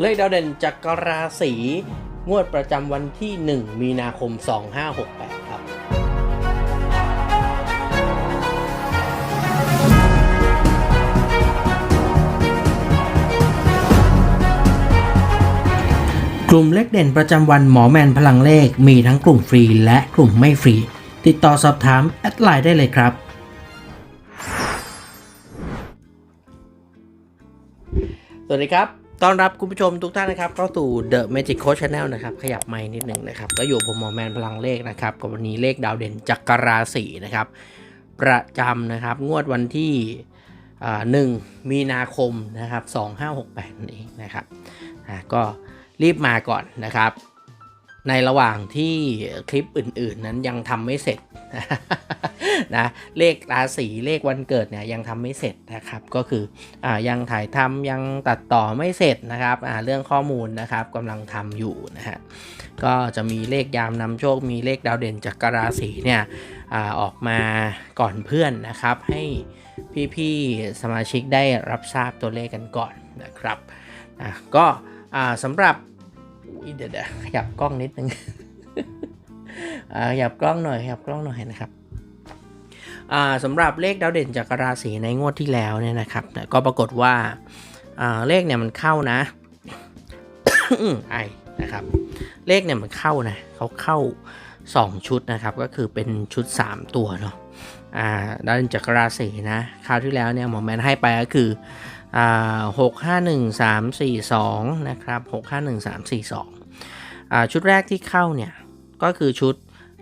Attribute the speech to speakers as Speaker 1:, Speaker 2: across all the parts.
Speaker 1: เลขดาวเด่นจักรราศีงวดประจำวันที่ 1 มีนาคม 2568 ครับ กลุ่มเลขเด่นประจำวันหมอแมนพลังเลขมีทั้งกลุ่มฟรีและกลุ่มไม่ฟรี ติดต่อสอบถาม แอดไลน์ได้เลยครับสวัสดีครับ ต้อนรับคุณผู้ชมทุกท่านนะครับเข้าสู่ The Magic Coach Channel นะครับขยับไม้นิดหนึ่งนะครับก็อยู่ผมหมอแมนพลังเลขนะครับกับวันนี้เลขดาวเด่นจักรราศีนะครับประจำนะครับงวดวันที่หนึ่งมีนาคมนะครับ2568นั่นเองนะครับก็รีบมาก่อนนะครับ ในระหว่างที่คลิปอื่น ๆ นั้นยังทำไม่เสร็จนะเลขราศีเลขวันเกิดเนี่ยยังทำไม่เสร็จนะครับก็คืออยังถ่ายทำยังตัดต่อไม่เสร็จนะครับเรื่องข้อมูลนะครับกำลังทำอยู่นะฮะก็จะมีเลขยามนำโชคมีเลขดาวเด่นจากกราศีเนี่ยอออกมาก่อนเพื่อนนะครับ ให้พี่ๆสมาชิกได้รับทราบตัวเลขกันก่อนนะครับก็อ่าสำหรับ เดี๋ยวเดี๋ยวขยับกล้องนิดนึงอ่าขยับกล้องหน่อยขยับกล้องหน่อยนะครับสำหรับเลขดาวเด่นจากราศีในงวดที่แล้วเนี่ยนะครับก็ปรากฏว่าเลขเนี่ยมันเข้านะไอนะครับเลขเนี่ยมันเข้านะเขาเข้า 2 ชุดนะครับก็คือเป็นชุด 3 ตัวเนาะดาวเด่นจากราศีนะคราวที่แล้วเนี่ยหมอแมนให้ไปก็คือ หกห้าหนึ่งสามสี่สองนะครับหกห้าหนึ่งสามสี่สองชุดแรกที่เข้าเนี่ย ก็คือชุด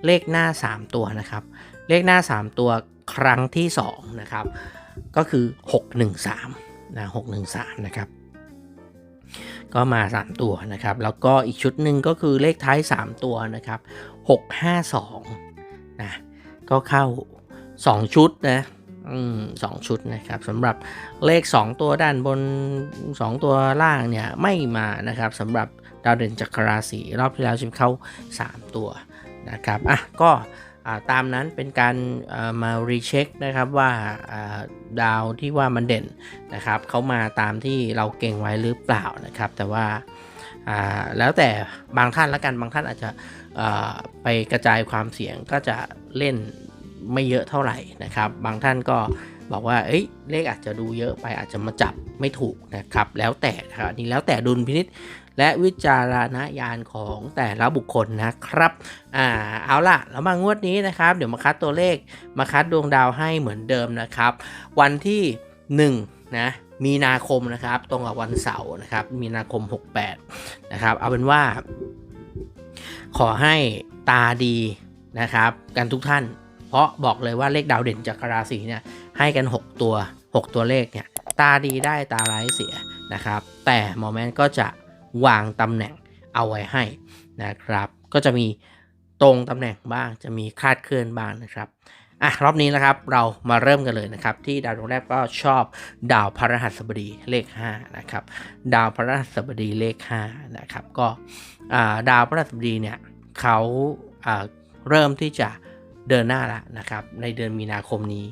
Speaker 1: เลขหน้า 3 ตัวนะครับ เลขหน้า 3 ตัวครั้งที่2นะครับ ก็คือ 613นะ613นะครับ ก็มา 3 ตัวนะครับ แล้วก็อีกชุดหนึ่งก็คือเลขท้าย 3 ตัวนะครับ 652นะก็เข้า 2 ชุดนะ สองชุดนะครับสำหรับเลข 2 ตัวด้านบน 2 ตัวล่างเนี่ยไม่มานะครับสำหรับดาวเด่นจักรราศีรอบที่แล้วจะเข้า 3 ตัวนะครับอะก็ตามนั้นเป็นการมารีเช็คนะครับว่าดาวที่ว่ามันเด่นนะครับเขามาตามที่เราเก่งไว้หรือเปล่านะครับ แต่ว่าแล้วแต่บางท่านละกันบางท่านอาจจะไปกระจายความเสี่ยงก็จะเล่น ไม่เยอะเท่าไหร่นะครับ บางท่านก็บอกว่าเอ้ยเลขอาจจะดูเยอะไปอาจจะมาจับไม่ถูกนะครับ แล้วแต่ครับอันนี่แล้วแต่ดุลพินิษและวิจารณญาณของแต่ละบุคคลนะครับอ่าเอาล่ะแล้วมางวดนี้นะครับ เดี๋ยวมาคัดตัวเลขมาคัดดวงดาวให้เหมือนเดิมนะครับ วันที่1นะมีนาคมนะครับ ตรงกับวันเสาร์นะครับ มีนาคม 68 นะครับ เอาเป็นว่า ขอให้ตาดีนะครับ กันทุกท่าน เพราะบอกเลยว่าเลขดาวเด่นจากราศีเนี่ยให้กัน 6 ตัว 6 ตัวเลขเนี่ยตาดีได้ตาร้ายเสียนะครับ แต่หมอแมนก็จะวางตำแหน่งเอาไว้ให้นะครับ ก็จะมีตรงตำแหน่งบ้างจะมีคาดเคลื่อนบ้างนะครับอะรอบนี้นะครับเรามาเริ่มกันเลยนะครับ ที่ดาวดวงแรกก็ชอบดาวพฤหัสบดีเลข5นะครับดาวพฤหัสบดีเลข5นะครับก็ดาวพฤหัสบดีเนี่ยเขาเริ่มที่จะ เดินหน้าแล้วนะครับในเดือนมีนาคมนี้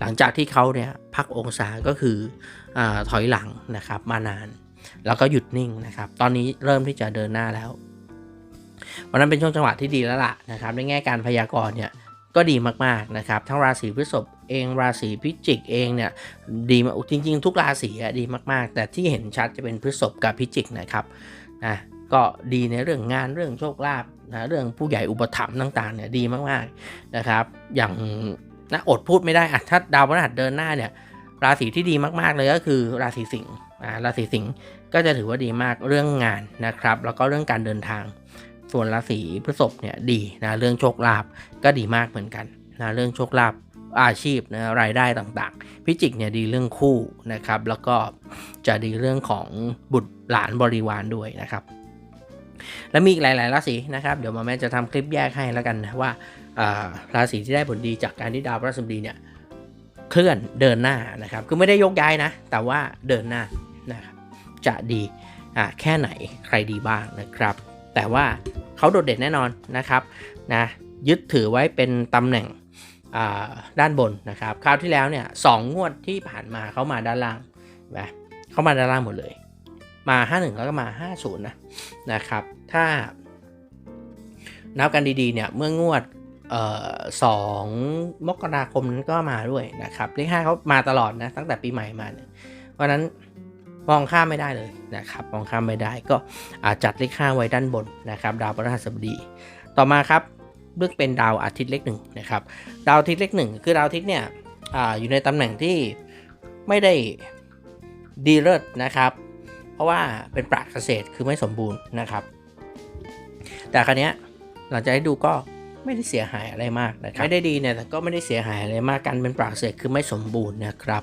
Speaker 1: หลังจากที่เขาเนี่ยพักองศาก็คืออถอยหลังนะครับมานาน แล้วก็หยุดนิ่งนะครับตอนนี้เริ่มที่จะเดินหน้าแล้ววันนั้นเป็นช่วงจังหวะที่ดีแล้วล่ะนะครับในแง่การพยากรณ์เนี่ยก็ดีมากๆนะครับทั้งราศีพฤษภเองราศีพิจิกเองเนี่ยดีมากจริง ๆ ทุกราศีดีมากๆ แต่ที่เห็นชัดจะเป็นพฤษภกับพิจิกนะครับนะก็ดีในเรื่องงานเรื่องโชคลาภ นะเรื่องผู้ใหญ่อุปถัมภ์ต่างๆเนี่ยดีมากๆนะครับ อย่างนะอดพูดไม่ได้อะถ้าดาวพฤหัสเดินหน้าเนี่ยราศีที่ดีมากๆเลยก็คือราศีสิงห์ราศีสิงห์ก็จะถือว่าดีมากเรื่องงานนะครับ แล้วก็เรื่องการเดินทาง ส่วนราศีพฤษภเนี่ยดีนะเรื่องโชคลาภก็ดีมากเหมือนกันนะเรื่องโชคลาภอาชีพนะรายได้ต่างๆ พิจิกเนี่ยดีเรื่องคู่นะครับ แล้วก็จะดีเรื่องของบุตรหลานบริวารด้วยนะครับ แล้วมีอีกหลาย ๆ ราศีนะครับ เดี๋ยวมาแม่จะทำคลิปแยกให้แล้วกันนะว่าราศีที่ได้ผลดีจากการที่ดาวพฤหัสบดีเนี่ยเคลื่อนเดินหน้านะครับคือไม่ได้ยกย้ายนะ แต่ว่าเดินหน้านะครับจะดีแค่ไหนใครดีบ้างนะครับ แต่ว่าเขาโดดเด่นแน่นอนนะครับนะยึดถือไว้เป็นตำแหน่งด้านบนนะครับคราวที่แล้วเนี่ยสองงวดที่ผ่านมาเขามาด้านล่างนะเขามาด้านล่างหมดเลย มา 51 แล้วก็มา 50 นะนะครับ ถ้านับกันดีๆเนี่ยเมื่องวดออสองมกราคมนั้นก็มาด้วยนะครับเลขห้าเขามาตลอดนะตั้งแต่ปีใหม่มาเนี่ยเพราะนั้นมองข้ามไม่ได้เลยนะครับมองข้ามไม่ได้ก็อาจัดเลขห้าไว้ด้านบนนะครับ ดาวพฤหัสบดี ต่อมาครับเลือกเป็นดาวอาทิตย์เลขหนึ่งนะครับ ดาวอาทิตย์เลขหนึ่งคือดาวอาทิตย์เนี่ยออยู่ในตำแหน่งที่ไม่ได้ดีเลิศนะครับ เพราะว่าเป็นปราเกษตรคือไม่สมบูรณ์นะครับ แต่ครั้นี้หลังจากให้ดูก็ไม่ได้เสียหายอะไรมากนะครับไม่ได้ดีเนี่ยแต่ก็ไม่ได้เสียหายอะไรมากกันเป็นปราดเกษตรคือไม่สมบูรณ์นะครับ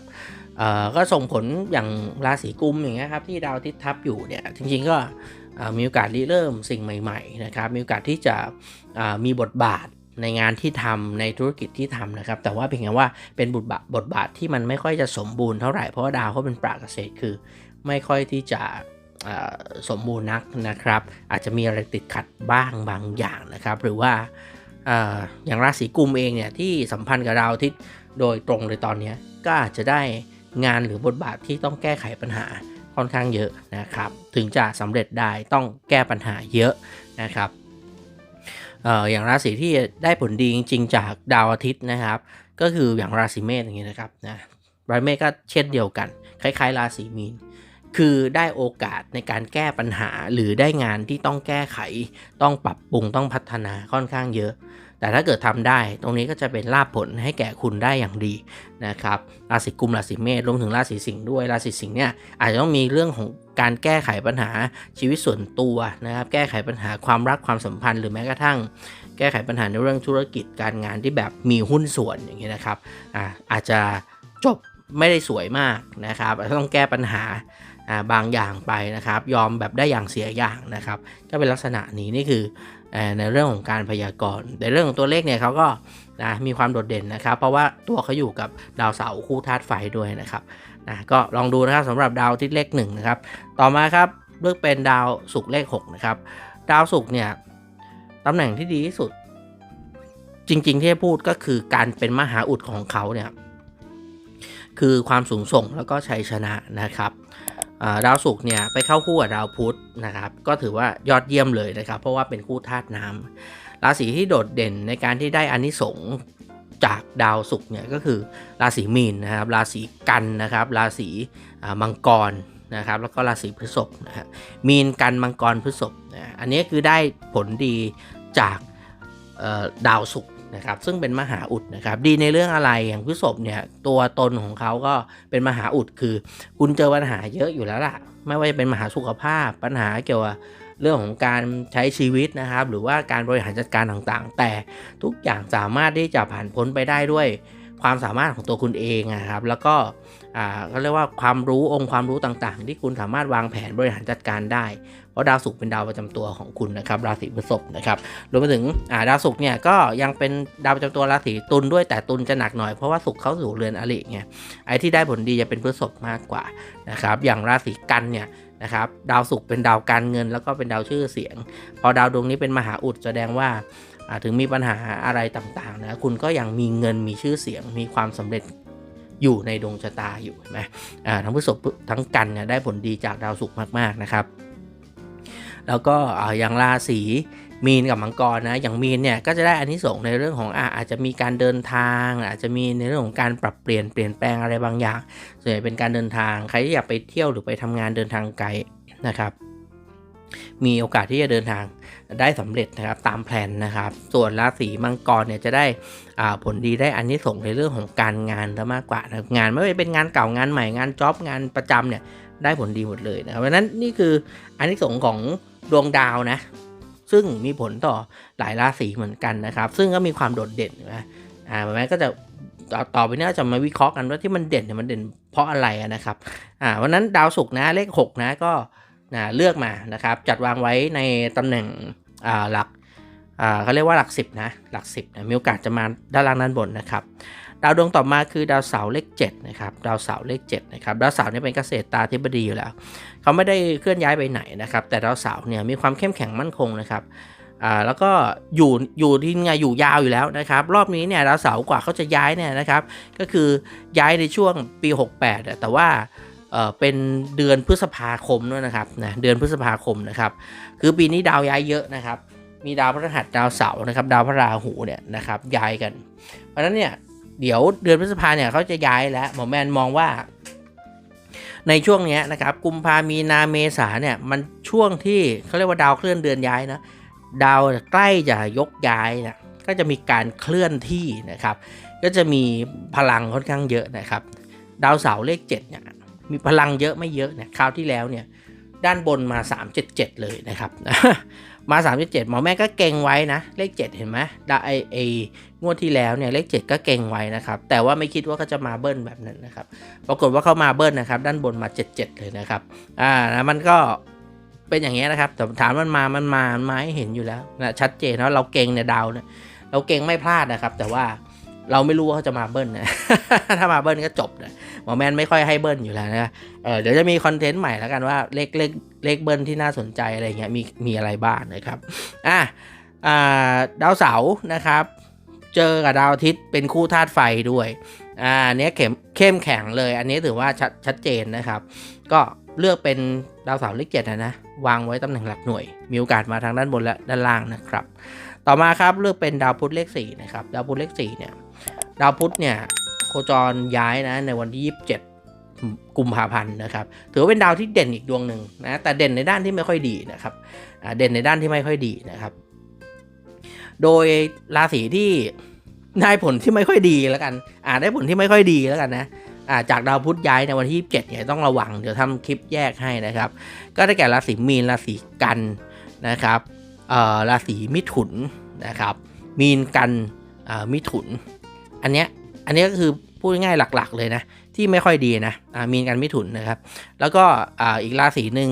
Speaker 1: เอ่อก็ส่งผลอย่างราศีกุมอย่างเงี้ยครับที่ดาวอาทิตย์ทับอยู่เนี่ยจริงๆก็มีโอกาสริเริ่มสิ่งใหม่ๆนะครับมีโอกาสที่จะมีบทบาทในงานที่ทำในธุรกิจที่ทำนะครับแต่ว่าเพียงแค่ว่าเป็นบทบาทบทบาทที่มันไม่ค่อยจะสมบูรณ์เท่าไหร่เพราะว่าดาวเขาเป็นปราเกษตรคือ ไม่ค่อยที่จะ สมบูรณ์นักนะครับ อาจจะมีอะไรติดขัดบ้างบางอย่างนะครับ หรือว่าอย่างราศีกุมเองเนี่ยที่สัมพันธ์กับดาวอาทิตย์โดยตรงเลยตอนนี้ก็อาจจะได้งานหรือบทบาทที่ต้องแก้ไขปัญหาค่อนข้างเยอะนะครับ ถึงจะสำเร็จได้ต้องแก้ปัญหาเยอะนะครับเอ่ออย่างราศีที่ได้ผลดีจริงๆจากดาวอาทิตย์นะครับ ก็คืออย่างราศีเมษอย่างนี้นะครับนะราศีเมษก็เช่นเดียวกัน คล้ายๆ ราศีมีน คือได้โอกาสในการแก้ปัญหาหรือได้งานที่ต้องแก้ไข ต้องปรับปรุงต้องพัฒนาค่อนข้างเยอะ แต่ถ้าเกิดทำได้ ตรงนี้ก็จะเป็นลาภผลให้แก่คุณได้อย่างดีนะครับราศีกุมราศีเมษรวมถึงราศีสิงห์ด้วยราศีสิงห์เนี่ยอาจจะต้องมีเรื่องของการแก้ไขปัญหาชีวิตส่วนตัวนะครับ แก้ไขปัญหาความรักความสัมพันธ์ หรือแม้กระทั่ง แก้ไขปัญหาในเรื่องธุรกิจการงานที่แบบมีหุ้นส่วนอย่างนี้นะครับอาอาจจะจบไม่ได้สวยมากนะครับต้องแก้ปัญหา บางอย่างไปนะครับ ยอมแบบได้อย่างเสียอย่างนะครับ ก็เป็นลักษณะนี้นี่คือในเรื่องของการพยากรณ์ในเรื่องของตัวเลขเนี่ยเขาก็นะมีความโดดเด่นนะครับ เพราะว่าตัวเขาอยู่กับดาวเสาร์คู่ธาตุไฟด้วยนะครับนะก็ลองดูนะครับสำหรับดาวทิศเลขหนึ่งนะครับ ต่อมาครับเลือกเป็นดาวศุกร์เลข6นะครับดาวศุกร์เนี่ยตำแหน่งที่ดีที่สุด จริง ๆ ที่พูดก็คือการเป็นมหาอุดของเขาเนี่ยคือความสูงส่งแล้วก็ชัยชนะนะครับ ดาวศุกร์เนี่ยไปเข้าคู่กับดาวพุธนะครับ ก็ถือว่ายอดเยี่ยมเลยนะครับ เพราะว่าเป็นคู่ธาตุน้ำราศีที่โดดเด่นในการที่ได้อานิสงส์จากดาวศุกร์เนี่ยก็คือราศีมีนนะครับ ราศีกันนะครับ ราศีมังกรนะครับ แล้วก็ราศีพฤษภนะครับมีนกันมังกรพฤษภนะอันนี้คือได้ผลดีจากดาวศุกร์ นะครับซึ่งเป็นมหาอุดนะครับดีในเรื่องอะไรอย่างพฤษภเนี่ยตัวตนของเขาก็เป็นมหาอุดคือ คุณเจอปัญหาเยอะอยู่แล้วล่ะ ไม่ว่าจะเป็นมหาสุขภาพ ปัญหาเกี่ยวกับเรื่องของการใช้ชีวิตนะครับ หรือว่าการบริหารจัดการต่างๆ แต่ทุกอย่างสามารถที่จะผ่านพ้นไปได้ด้วยความสามารถของตัวคุณเองนะครับ แล้วก็ เขาเรียกว่าความรู้องค์ความรู้ต่างๆ ที่คุณสามารถวางแผนบริหารจัดการได้ เพราะดาวศุกร์เป็นดาวประจำตัวของคุณนะครับราศีพฤษภนะครับรวมไปถึงดาวศุกร์เนี่ยก็ยังเป็นดาวประจำตัวราศีตุลด้วยแต่ตุลจะหนักหน่อยเพราะว่าศุกร์เข้าสู่เรือนอริไงไอ้ที่ได้ผลดีจะเป็นพฤษภมากกว่านะครับอย่างราศีกันเนี่ยนะครับดาวศุกร์เป็นดาวการเงินแล้วก็เป็นดาวชื่อเสียง พอดาวดวงนี้เป็นมหาอุดแสดงว่าถึงมีปัญหาอะไรต่างๆนะคุณก็ยังมีเงินมีชื่อเสียงมีความสำเร็จ อยู่ในดวงชะตาอยู่นะทั้งพฤษภทั้งกันเนี่ยได้ผลดีจากดาวศุกร์มากๆนะครับ แล้วก็อย่างราศีมีนกับมังกรนะ อย่างมีนเนี่ยก็จะได้อันนี้ส่งในเรื่องของอาจจะมีการเดินทาง อาจจะมีในเรื่องของการปรับเปลี่ยนเปลี่ยนแปลงอะไรบางอย่าง ส่วนใหญ่เป็นการเดินทาง ใครที่อยากไปเที่ยวหรือไปทำงานเดินทางไกลนะครับ มีโอกาสที่จะเดินทางได้สำเร็จนะครับตามแผนนะครับ ส่วนราศีมังกรเนี่ยจะได้ผลดีได้อันนี้ส่งในเรื่องของการงานซะมากกว่านะงานไม่ว่าจะเป็นงานเก่างานใหม่งานจ็อบงานประจำเนี่ยได้ผลดีหมดเลยนะครับเพราะนั้นนี่คืออันนี้ส่งของดวงดาวนะ ซึ่งมีผลต่อหลายราศีเหมือนกันนะครับ ซึ่งก็มีความโดดเด่นนะอ่าแม้ก็จะต่อต่อไปนี้จะมาวิเคราะห์กันว่าที่มันเด่นเนี่ยมันเด่นเพราะอะไรนะครับอ่าวันนั้นดาวศุกร์นะเลข 6 นะก็ นะเลือกมานะครับ จัดวางไว้ในตำแหน่งหลักเขาเรียกว่าหลัก 10นะหลัก 10นะมีโอกาสจะมาด้านล่างด้านบนนะครับดาวดวงต่อมาคือดาวเสาร์เลข7นะครับดาวเสาร์เลข7นะครับดาวเสาร์เนี่ยเป็นเกษตรตาธิบดีอยู่แล้ว เขาไม่ได้เคลื่อนย้ายไปไหนนะครับ แต่ดาวเสาร์เนี่ยมีความเข้มแข็งมั่นคงนะครับอ่าแล้วก็อยู่อยู่ที่ไงอยู่ยาวอยู่แล้วนะครับรอบนี้เนี่ยดาวเสาร์กว่าเขาจะย้ายเนี่ยนะครับก็คือย้ายในช่วงปี 68 แต่ว่า เออเป็นเดือนพฤษภาคมด้วยนะครับนะเดือนพฤษภาคมนะครับ คือปีนี้ดาวย้ายเยอะนะครับ มีดาวพฤหัสดาวเสาร์นะครับ ดาวพระราหูเนี่ยนะครับย้ายกัน เพราะฉะนั้นเนี่ยเดี๋ยวเดือนพฤษภาเนี่ยเขาจะย้ายแล้วหมอแมนมองว่า ในช่วงเนี้ยนะครับกุมภามีนาเมษาเนี่ยมันช่วงที่เขาเรียกว่าดาวเคลื่อนเดือนย้ายนะดาวใกล้จะยกย้ายนะก็จะมีการเคลื่อนที่นะครับ ก็จะมีพลังค่อนข้างเยอะนะครับ ดาวเสาร์เลข7เนี่ย มีพลังเยอะไม่เยอะเนี่ยคราวที่แล้วเนี่ยด้านบนมา 377 เลยนะครับ มา 377 หมอแม่ก็เก่งไว้นะ เลข 7 เห็นไหมดาไอไองวดที่แล้วเนี่ยเลข 7 ก็เก่งไว้นะครับ แต่ว่าไม่คิดว่าเขาจะมาเบิ้ลแบบนั้นนะครับ ปรากฏว่าเขามาเบิ้ลนะครับ ด้านบนมา 77 เลยนะครับ อ่านะมันก็เป็นอย่างเงี้ยนะครับ แต่ถามมันมา มันมา มันมาให้เห็นอยู่แล้วนะชัดเจนว่าเราเก่งเนี่ยดาวเนี่ย เราเก่งไม่พลาดนะครับ แต่ว่า เราไม่รู้ว่าเขาจะมาเบิ้ลนะ ถ้ามาเบิ้ลก็จบนะหมอแมนไม่ค่อยให้เบิ้ลอยู่แล้วนะเเดี๋ยวจะมีคอนเทนต์ใหม่แล้วกันว่าเลขเลขเลขเบิ้ลที่น่าสนใจอะไรเงี้ยมีมีอะไรบ้างนะครับอะอ่าดาวเสาร์นะครับ เจอกับดาวอาทิตย์เป็นคู่ธาตุไฟด้วยอ่าเนี้ยเข้มเข้มแข็งเลย อันนี้ถือว่าชัดชัดเจนนะครับ ก็เลือกเป็นดาวเสาร์เลขเจ็ดนะนะวางไว้ตำแหน่งหลักหน่วย มีโอกาสมาทางด้านบนและด้านล่างนะครับ ต่อมาครับเลือกเป็นดาวพุธเลขสี่นะครับดาวพุธเลขสี่เนี่ยดาวพุธเนี่ยโคจรย้ายนะในวันที่ 27 กุมภาพันธ์นะครับถือว่าเป็นดาวที่เด่นอีกดวงหนึ่งนะแต่เด่นในด้านที่ไม่ค่อยดีนะครับเด่นในด้านที่ไม่ค่อยดีนะครับ โดยราศีที่ได้ผลที่ไม่ค่อยดีแล้วกันอ่าได้ผลที่ไม่ค่อยดีแล้วกันนะอ่าจากดาวพุธย้ายในวันที่ 27เนี่ยต้องระวัง เดี๋ยวทำคลิปแยกให้นะครับ ก็ได้แก่ราศีมีนราศีกันนะครับ ราศีมิถุนนะครับ มีนกันมิถุน อันเนี้ยอันเนี้ยก็คือพูดง่ายๆหลักๆเลยนะ ที่ไม่ค่อยดีนะมีนกันมิถุนนะครับ แล้วก็อีกราศีหนึ่ง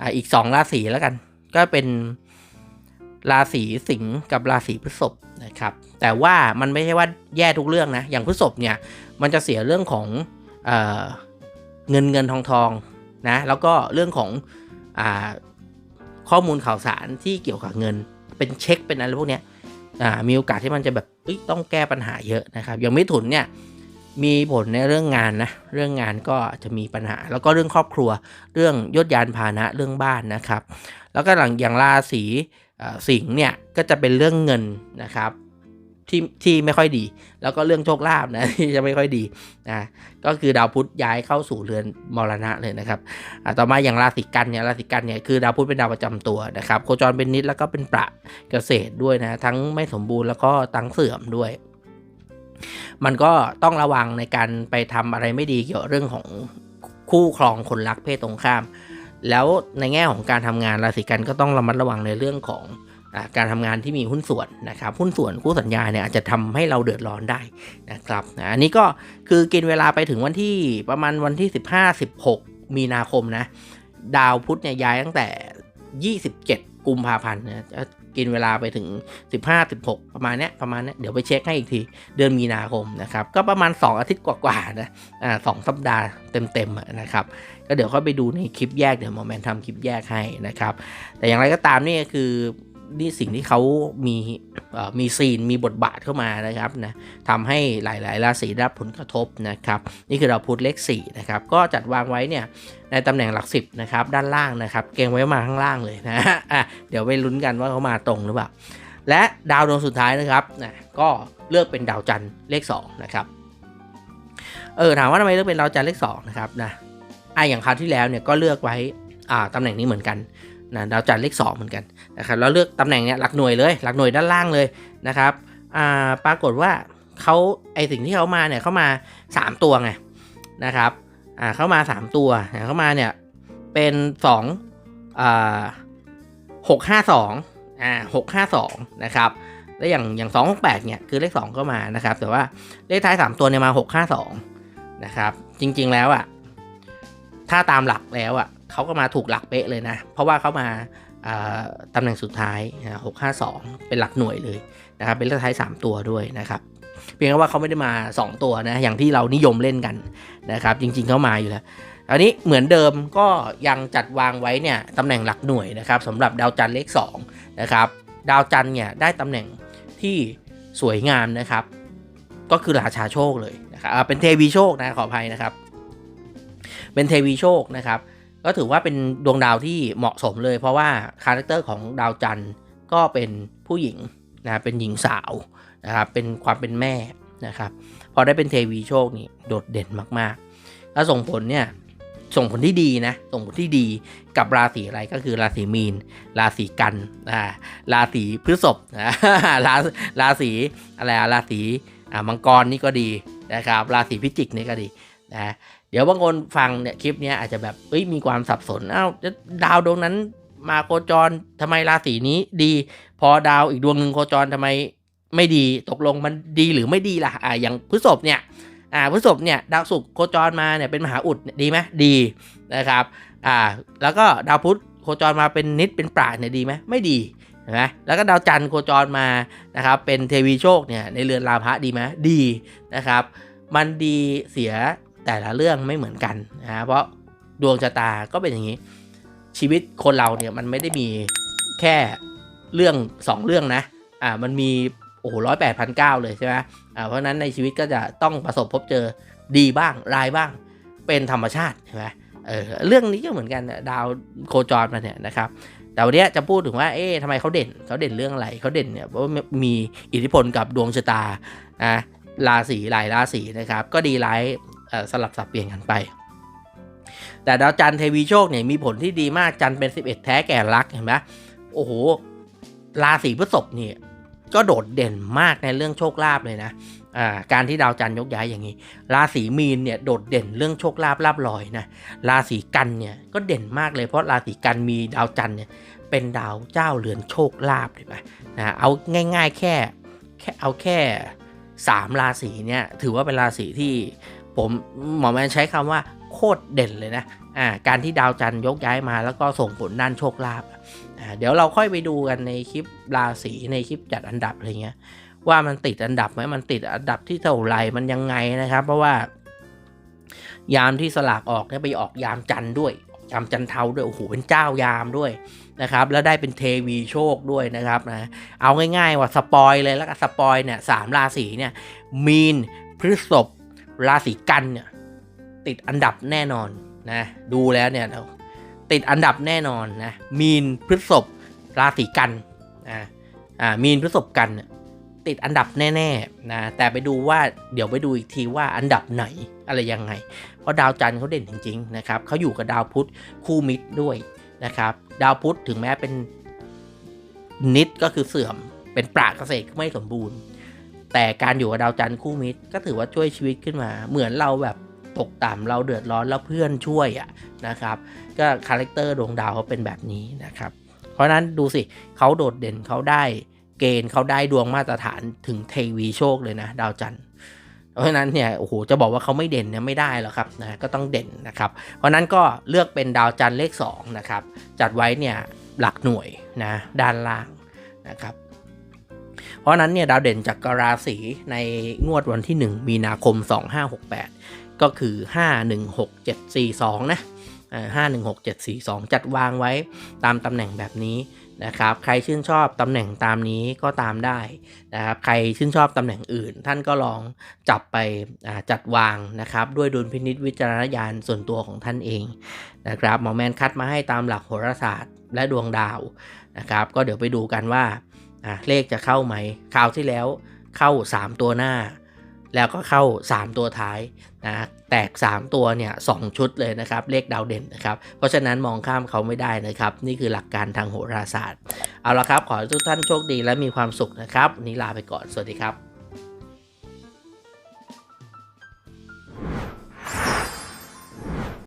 Speaker 1: ออีกสองราศีแล้วกัน ก็เป็นราศีสิงห์กับราศีพฤษภนะครับ แต่ว่ามันไม่ใช่ว่าแย่ทุกเรื่องนะ อย่างพฤษภเนี่ยมันจะเสียเรื่องของเอเงินเงินทองทองนะ แล้วก็เรื่องของอ ข้อมูลข่าวสารที่เกี่ยวกับเงิน เป็นเช็คเป็นอะไรพวกเนี้ยมีโอกาสที่มันจะแบบต้องแก้ปัญหาเยอะนะครับอย่างมิถุนเนี่ยมีผลในเรื่องงานนะเรื่องงานก็จะมีปัญหา แล้วก็เรื่องครอบครัว เรื่องยศยานพาหนะเรื่องบ้านนะครับ แล้วก็หลังอย่างราศีสิงห์เนี่ยก็จะเป็นเรื่องเงินนะครับ ที่ที่ไม่ค่อยดี แล้วก็เรื่องโชคลาภนะที่จะไม่ค่อยดีนะก็คือดาวพุธย้ายเข้าสู่เรือนมรณะเลยนะครับต่อมาอย่างราศีกันเนี่ยราศีกันเนี่ยคือดาวพุธเป็นดาวประจำตัวนะครับโคจรเป็นนิดแล้วก็เป็นประเกษตรด้วยนะทั้งไม่สมบูรณ์แล้วก็ทั้งเสื่อมด้วยมันก็ต้องระวังในการไปทำอะไรไม่ดีเกี่ยวกับเรื่องของคู่ครองคนรักเพศตรงข้าม แล้วในแง่ของการทำงานราศีกันก็ต้องระมัดระวังในเรื่องของ การทำงานที่มีหุ้นส่วนนะครับหุ้นส่วนคู่สัญญาเนี่ยอาจจะทำให้เราเดือดร้อนได้นะครับอันนี้ก็คือกินเวลาไปถึงวันที่ประมาณวันที่ 15-16 มีนาคมนะดาวพุธเนี่ยย้ายตั้งแต่ 27 กุมภาพันธ์นะจะกินเวลาไปถึง 15-16 ประมาณเนี้ยประมาณเนี้ยเดี๋ยวไปเช็คให้อีกที เดือนมีนาคมนะครับ ก็ประมาณ 2 อาทิตย์กว่าๆนะอ่าสองสัปดาห์เต็มๆนะครับ ก็เดี๋ยวค่อยไปดูในคลิปแยก เดี๋ยวหมอแมนทำคลิปแยกให้นะครับ แต่อย่างไรก็ตามนี่คือ นี่สิ่งที่เขามีมีซีนมีบทบาทเข้ามานะครับนะทำให้หลาย ๆ ราศีได้รับผลกระทบนะครับ นี่คือเราพูดเลข4นะครับก็จัดวางไว้เนี่ยในตำแหน่งหลักสิบนะครับด้านล่างนะครับ เกรงไว้มาข้างล่างเลยนะอะเดี๋ยวไปลุ้นกันว่าเขามาตรงหรือเปล่าและดาวดวงสุดท้ายนะครับนะก็เลือกเป็นดาวจันทร์เลข2นะครับเออถามว่าทำไมเลือกเป็นดาวจันทร์เลข2นะครับนะอะอย่างคราวที่แล้วเนี่ยก็เลือกไว้อ่าตำแหน่งนี้เหมือนกัน นะดาวจันทร์เลข 2 เหมือนกันนะครับแล้วเลือกตำแหน่งเนี้ยหลักหน่วยเลย หลักหน่วยด้านล่างเลยนะครับอ่าปรากฏว่าเขาไอสิ่งที่เขามาเนี่ยเขามา 3 ตัวไงนะครับอ่าเขามา 3 ตัวเขามาเนี่ยเป็น2อ่าหกห้าสองอ่าหกห้าสองนะครับแล้วอย่างอย่างสองหกแปดเนี่ยคือเลข 2 ก็มานะครับ แต่ว่าเลขท้าย 3 ตัวเนี่ยมา 652นะครับจริงๆแล้วอะถ้าตามหลักแล้วอะ เขาก็มาถูกหลักเป๊ะเลยนะ เพราะว่าเขามาตำแหน่งสุดท้ายหกห้าสองเป็นหลักหน่วยเลยนะครับ เป็นเลขท้าย 3 ตัวด้วยนะครับ เพียงแค่ว่าเขาไม่ได้มา 2 ตัวนะ อย่างที่เรานิยมเล่นกันนะครับ จริงๆเขามาอยู่แล้วอันนี้เหมือนเดิมก็ยังจัดวางไว้เนี่ยตำแหน่งหลักหน่วยนะครับสำหรับดาวจันทร์เลข2นะครับ ดาวจันทร์เนี่ยได้ตำแหน่งที่สวยงามนะครับ ก็คือราชาโชคเลยนะครับเป็นเทวีโชคนะขออภัยนะครับ เป็นเทวีโชคนะครับ ก็ถือว่าเป็นดวงดาวที่เหมาะสมเลย เพราะว่าคาแรคเตอร์ของดาวจันทร์ก็เป็นผู้หญิงนะเป็นหญิงสาวนะครับเป็นความเป็นแม่นะครับพอได้เป็นเทวีโชคนี่โดดเด่นมากๆ แล้วส่งผลเนี่ยส่งผลที่ดีนะส่งผลที่ดีกับราศีอะไรก็คือราศีมีน ราศีกันอ่าราศีพฤษภนะราราศีอะไรราศีอ่ามังกรนี่ก็ดีนะครับ ราศีพิจิกนี่ก็ดีนะ เดี๋ยวบางคนฟังเนี่ยคลิปเนี้ยอาจจะแบบเอ้ยมีความสับสนอ้าวดาวดวงนั้นมาโคจรทำไมราศีนี้ดี พอดาวอีกดวงหนึ่งโคจรทำไมไม่ดีตกลงมันดีหรือไม่ดีล่ะอ่าอย่างพฤษภเนี่ยอ่าพฤษภเนี่ยดาวศุกร์โคจรมาเนี่ยเป็นมหาอุดดีไหมดีนะครับอ่าแล้วก็ดาวพุธโคจรมาเป็นนิดเป็นปราดเนี่ยดีไหมไม่ดีเห็นไหมแล้วก็ดาวจันทร์โคจรมานะครับเป็นเทวีโชคเนี่ยในเรือนราพะดีไหมดีนะครับ มันดีเสีย แต่ละเรื่องไม่เหมือนกันนะเพราะดวงชะตาก็เป็นอย่างนี้ ชีวิตคนเราเนี่ยมันไม่ได้มีแค่เรื่องสองเรื่องนะอ่ามันมีโอ้โหร้อยแปดพันเก้าเลยใช่ไหมอ่าเพราะนั้นในชีวิตก็จะต้องประสบพบเจอดีบ้างร้ายบ้างเป็นธรรมชาติใช่ไหมเออเรื่องนี้ก็เหมือนกันดาวโคจรมาเนี่ยนะครับแต่วันนี้จะพูดถึงว่า เอ๊ะทำไมเขาเด่นเขาเด่นเรื่องอะไรเขาเด่นเนี่ยเพราะมีอิทธิพลกับดวงชะตาอะราศีหลายราศีนะครับ ก็ดีร้าย สลับสับเปลี่ยนกันไป แต่ดาวจันทร์เทวีโชคเนี่ยมีผลที่ดีมากจันทร์เป็น 11 แท้แก่รักเห็นไหมโอ้โห ราศีพฤษภเนี่ยก็โดดเด่นมากในเรื่องโชคลาภเลยนะการที่ดาวจันทร์ยกย้ายอย่างนี้ ราศีมีนเนี่ยโดดเด่นเรื่องโชคลาภลาบลอยนะ ราศีกันเนี่ยก็เด่นมากเลยเพราะราศีกันมีดาวจันทร์เนี่ยเป็นดาวเจ้าเรือนโชคลาภเลยไหมนะเอาง่าย ๆ แค่แค่เอาแค่สามราศีเนี่ยถือว่าเป็นราศีที่ ผมหมอแมนใช้คำว่าโคตรเด่นเลยนะอ่าการที่ดาวจันทร์ยกย้ายมาแล้วก็ส่งผลด้านโชคลาภอ่าเดี๋ยวเราค่อยไปดูกันในคลิปราศีในคลิปจัดอันดับอะไรเงี้ยว่ามันติดอันดับไหมมันติดอันดับที่เท่าไหร่มันยังไงนะครับ เพราะว่า ยามที่สลากออกเนี่ยไปออกยามจันทร์ด้วยยามจันเทาด้วยโอ้โหเป็นเจ้ายามด้วยนะครับ แล้วได้เป็นเทวีโชคด้วยนะครับนะเอาง่ายๆว่าสปอยเลยแล้วก็สปอยเนี่ยสามราศีเนี่ยมีนพฤษภ ราศีกันเนี่ยติดอันดับแน่นอนนะดูแล้วเนี่ยติดอันดับแน่นอนนะมีนพฤษภราศีกันนะอ่ามีนพฤษภกันเนี่ยติดอันดับแน่ๆนะแต่ไปดูว่าเดี๋ยวไปดูอีกทีว่าอันดับไหนอะไรยังไง เพราะดาวจันทร์เขาเด่นจริงๆนะครับเขาอยู่กับดาวพุธคู่มิตรด้วยนะครับดาวพุธถึงแม้เป็นนิดก็คือเสื่อมเป็นปราเกษตรไม่สมบูรณ์ แต่การอยู่กับดาวจันทร์คู่มิตร ก็ถือว่าช่วยชีวิตขึ้นมา เหมือนเราแบบตกต่ำเราเดือดร้อนแล้วเพื่อนช่วยอะนะครับ ก็คาแรคเตอร์ดวงดาวเขาเป็นแบบนี้นะครับ เพราะนั้นดูสิเขาโดดเด่นเขาได้เกณฑ์เขาได้ดวงมาตรฐานถึงเทวีโชคเลยนะ ดาวจันทร์เพราะฉะนั้นเนี่ยโอ้โหจะบอกว่าเขาไม่เด่นเนี่ยไม่ได้หรอกครับนะก็ต้องเด่นนะครับ เพราะนั้นก็เลือกเป็นดาวจันทร์เลข2นะครับจัดไว้เนี่ยหลักหน่วยนะด้านล่างนะครับ เพราะนั้นเนี่ยดาวเด่นจากกราศีในงวดวันที่ 1 มีนาคม 2568 ก็คือ 516742 นะห้าหนึ่งหกเจ็ดสี่สองจัดวางไว้ตามตำแหน่งแบบนี้นะครับใครชื่นชอบตำแหน่งตามนี้ก็ตามได้นะครับใครชื่นชอบตำแหน่งอื่น ท่านก็ลองจับไปจัดวางนะครับด้วยดุลพินิษวิจารณญาณส่วนตัวของท่านเองนะครับหมอแมนคัดมาให้ตามหลักโหราศาสตร์และดวงดาวนะครับก็เดี๋ยวไปดูกันว่า เลขจะเข้าไหมคราวที่แล้วเข้า 3 ตัวหน้า แล้วก็เข้า 3 ตัวท้ายนะแตก 3 ตัวเนี่ยสชุดเลยนะครับเลขดาวเด่นนะครับเพราะฉะนั้นมองข้ามเขาไม่ได้นะครับ นี่คือหลักการทางโหราศาสตร์ เอาละครับ ขอให้ทุกท่านโชคดีและมีความสุขนะครับวันนี้ลาไปก่อนสวัสดีครับ